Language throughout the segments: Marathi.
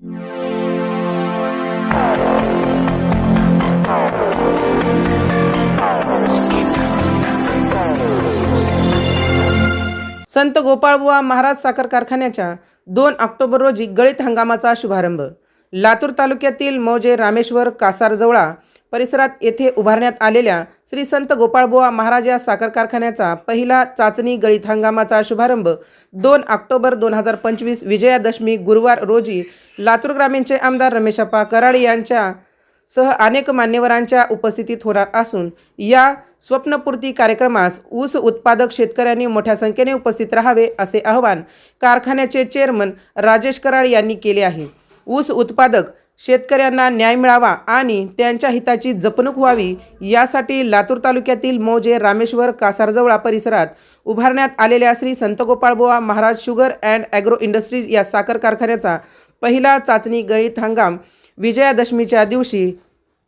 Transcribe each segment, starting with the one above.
संत गोपाळबुवा महाराज साखर कारखान्याच्या दोन ऑक्टोबर रोजी गळीत हंगामाचा शुभारंभ. लातूर तालुक्यातील मौजे रामेश्वर कासारजवळा परिसरात येथे उभारण्यात आलेल्या श्री संत गोपाळबुवा महाराज या साखर कारखान्याचा पहिला चाचणी गळीत हंगामाचा शुभारंभ दोन ऑक्टोबर दोन हजार पंचवीस विजयादशमी गुरुवार रोजी लातूर ग्रामीणचे आमदार रमेशप्पा कराड यांच्या सह अनेक मान्यवरांच्या उपस्थितीत होणार असून या स्वप्नपूर्ती कार्यक्रमास ऊस उत्पादक शेतकऱ्यांनी मोठ्या संख्येने उपस्थित राहावे असे आवाहन कारखान्याचे चेअरमन राजेश कराड यांनी केले आहे. ऊस उत्पादक शेतकऱ्यांना न्याय मिळावा आणि त्यांच्या हिताची जपणूक व्हावी यासाठी लातूर तालुक्यातील मौजे रामेश्वर कासारजवळा परिसरात उभारण्यात आलेल्या Shri Santgopalbuwa Maharaj sugar and agro industries या साखर कारखान्याचा पहिला चाचणी गळीत हंगाम विजयादशमीच्या दिवशी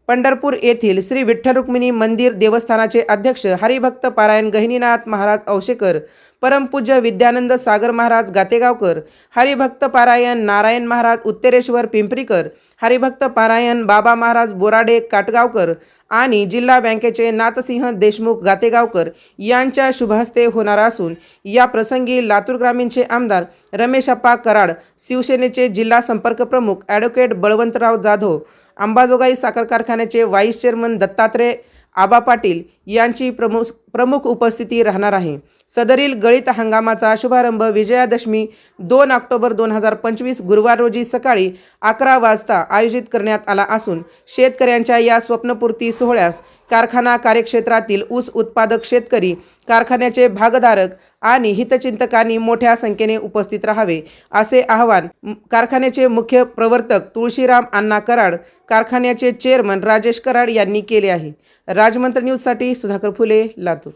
पंढरपूर येथील श्री विठ्ठल रुक्मिणी मंदिर देवस्थानाचे अध्यक्ष हरिभक्त पारायण गहिनीनाथ महाराज औशेकर परमपूज्य विद्यानंद सागर महाराज गातेगावकर हरिभक्त पारायण नारायण महाराज उत्तरेश्वर पिंपरीकर हरिभक्त पारायण बाबा महाराज बोराडे काटगावकर आणि जिल्हा बँकेचे नाथसिंह देशमुख गातेगावकर यांच्या शुभहस्ते होणार असून या प्रसंगी लातूर ग्रामीणचे आमदार रमेशप्पा कराड शिवसेनेचे जिल्हा संपर्क प्रमुख ॲडव्होकेट बळवंतराव जाधव अंबाजोगाई साखर कारखान्याचे व्हाईस चेअरमन दत्तात्रय आबा पाटील यांची प्रमुख प्रमुख उपस्थिती राहणार आहे. सदरील गळीत हंगामाचा शुभारंभ विजयादशमी दोन ऑक्टोबर दोन हजार पंचवीस गुरुवार रोजी सकाळी अकरा वाजता आयोजित करण्यात आला असून शेतकऱ्यांच्या या स्वप्नपूर्ती सोहळ्यास कारखाना कार्यक्षेत्रातील ऊस उत्पादक शेतकरी कारखान्याचे भागधारक आणि हितचिंतकांनी मोठ्या संख्येने उपस्थित राहावे असे आवाहन कारखान्याचे मुख्य प्रवर्तक तुळशीराम अण्णा कराड कारखान्याचे चेअरमन राजेश कराड यांनी केले आहे. राजमंत्र न्यूजसाठी सुधाकर फुले लातूर.